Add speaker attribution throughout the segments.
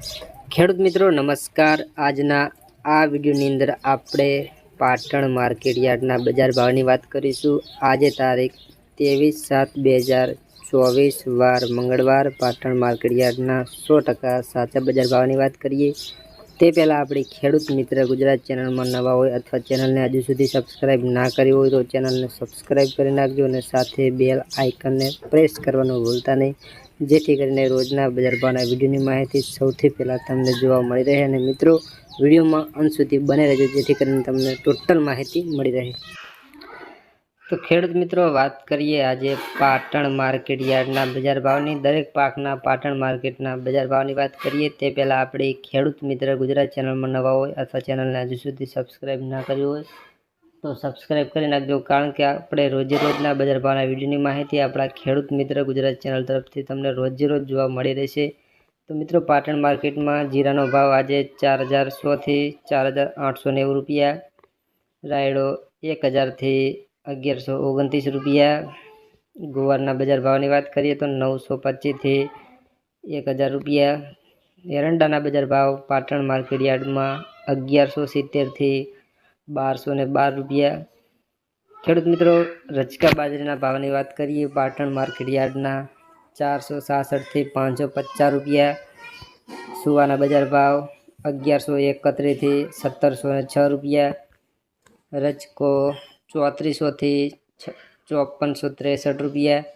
Speaker 1: ખેડૂત મિત્રો, નમસ્કાર. આજના આ વિડીયોની અંદર આપણે પાટણ માર્કેટ યાર્ડના બજાર ભાવની વાત કરીશું. આજે તારીખ ત્રેવીસ સાત બે હજાર ચોવીસ, વાર મંગળવાર પાટણ માર્કેટ યાર્ડના સો ટકા સાચા બજાર ભાવની વાત કરીએ. તે પહેલાં આપણી ખેડૂત મિત્ર ગુજરાત ચેનલમાં નવા હોય અથવા ચેનલને હજુ સુધી સબસ્ક્રાઈબ ના કરી હોય તો ચેનલને સબસ્ક્રાઈબ કરી નાખજો અને સાથે બેલ આઇકનને પ્રેસ કરવાનું ભૂલતા નહીં. જેથી કરીને રોજના બજાર ભાવના વિડીયોની માહિતી સૌથી પહેલાં તમને જોવા મળી રહે અને મિત્રો, વિડીયોમાં અંત સુધી બને રહેજો, જેથી કરીને તમને ટોટલ માહિતી મળી રહે. તો ખેડૂત મિત્રો, વાત કરીએ આજે પાટણ માર્કેટ યાર્ડના બજાર ભાવની દરેક પાકના પાટણ માર્કેટના બજાર ભાવની વાત કરીએ, તે પહેલાં આપણે ખેડૂત મિત્ર ગુજરાત ચેનલમાં નવા હોય અથવા ચેનલને હજુ સુધી સબસ્ક્રાઈબ ના કર્યું હોય તો સબસ્ક્રાઈબ કરી નાખજો, કારણ કે આપણે રોજે રોજના બજાર ભાવના વિડીયોની માહિતી આપણા ખેડૂત મિત્ર ગુજરાત ચેનલ તરફથી તમને રોજે રોજ જોવા મળી રહેશે. તો મિત્રો, પાટણ માર્કેટમાં જીરાનો ભાવ આજે ચાર હજાર સોથી ચાર હજાર આઠસો નેવું રૂપિયા, રાયડો એક હજારથી અગિયારસો ઓગણત્રીસ રૂપિયા, ગુવારના બજાર ભાવની વાત કરીએ તો નવસો પચીસથી એક હજાર રૂપિયા, એરંડાના બજાર ભાવ પાટણ માર્કેટ યાર્ડમાં અગિયારસો સિત્તેરથી બારસો ને બાર રૂપિયા. ખેડૂત મિત્રો રચકા બાજરીના ભાવની વાત કરીએ, પાટણ માર્કેટ યાર્ડના ચારસો સાસઠથી પાંચસો પચાસ રૂપિયા. સુવાના બજાર ભાવ અગિયારસો એકત્રીસથી સત્તરસો ને છ રૂપિયા. રચકો ચોત્રીસોથી ચોપનસો ત્રેસઠ રૂપિયા.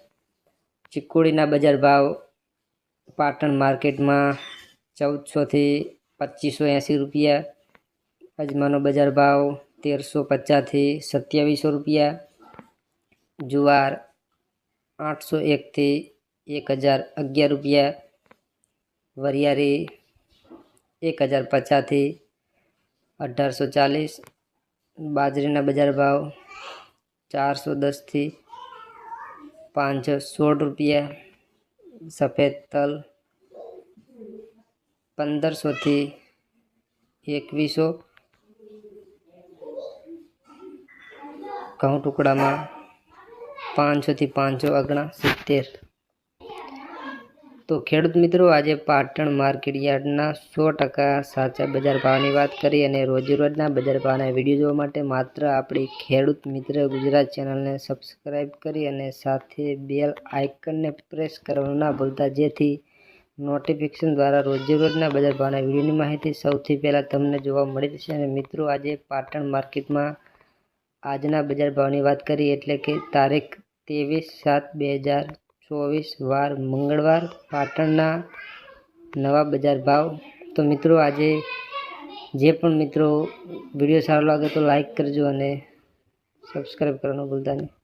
Speaker 1: ચીકુડીના બજાર ભાવ પાટણ માર્કેટમાં ચૌદસોથી પચીસો એંસી રૂપિયા. અજમાનો બજાર ભાવ તેરસો પચાસથી સત્યાવીસો રૂપિયા. જુવાર આઠસો એકથી એક હજાર અગિયાર રૂપિયા. વરિયાળી એક હજાર પચાસથી અઢારસો ચાલીસ. બાજરીના બજાર ભાવ ચારસો દસથી પાંચસો સોળ રૂપિયા. સફેદ તલ પંદરસોથી એકવીસો. ઘઉં ટુકડામાં પાંચસોથી પાંચસો અગણા સિત્તેર. તો ખેડૂત મિત્રો, આજે પાટણ માર્કેટ યાર્ડના સો ટકા સાચા બજાર ભાવની વાત કરી અને રોજેરોજના બજાર ભાવના વીડિયો જોવા માટે માત્ર આપણી ખેડૂત મિત્ર ગુજરાત ચેનલને સબસ્ક્રાઈબ કરી અને સાથે બેલ આઇકનને પ્રેસ કરવાનું ના ભૂલતા, જેથી નોટિફિકેશન દ્વારા રોજેરોજના બજાર ભાવના વિડીયોની માહિતી સૌથી પહેલાં તમને જોવા મળી જશે અને મિત્રો, આજે પાટણ માર્કેટમાં આજના બજાર ભાવની વાત કરી એટલે કે તારીખ ત્રેવીસ સાત બે હજાર ચોવીસ વાર મંગળવાર પાટણના નવા બજાર ભાવ. તો મિત્રો આજે જે પણ મિત્રો વીડિયો સારો લાગે તો લાઈક કરજો અને સબસ્ક્રાઈબ કરવાનું ભૂલતા નહીં.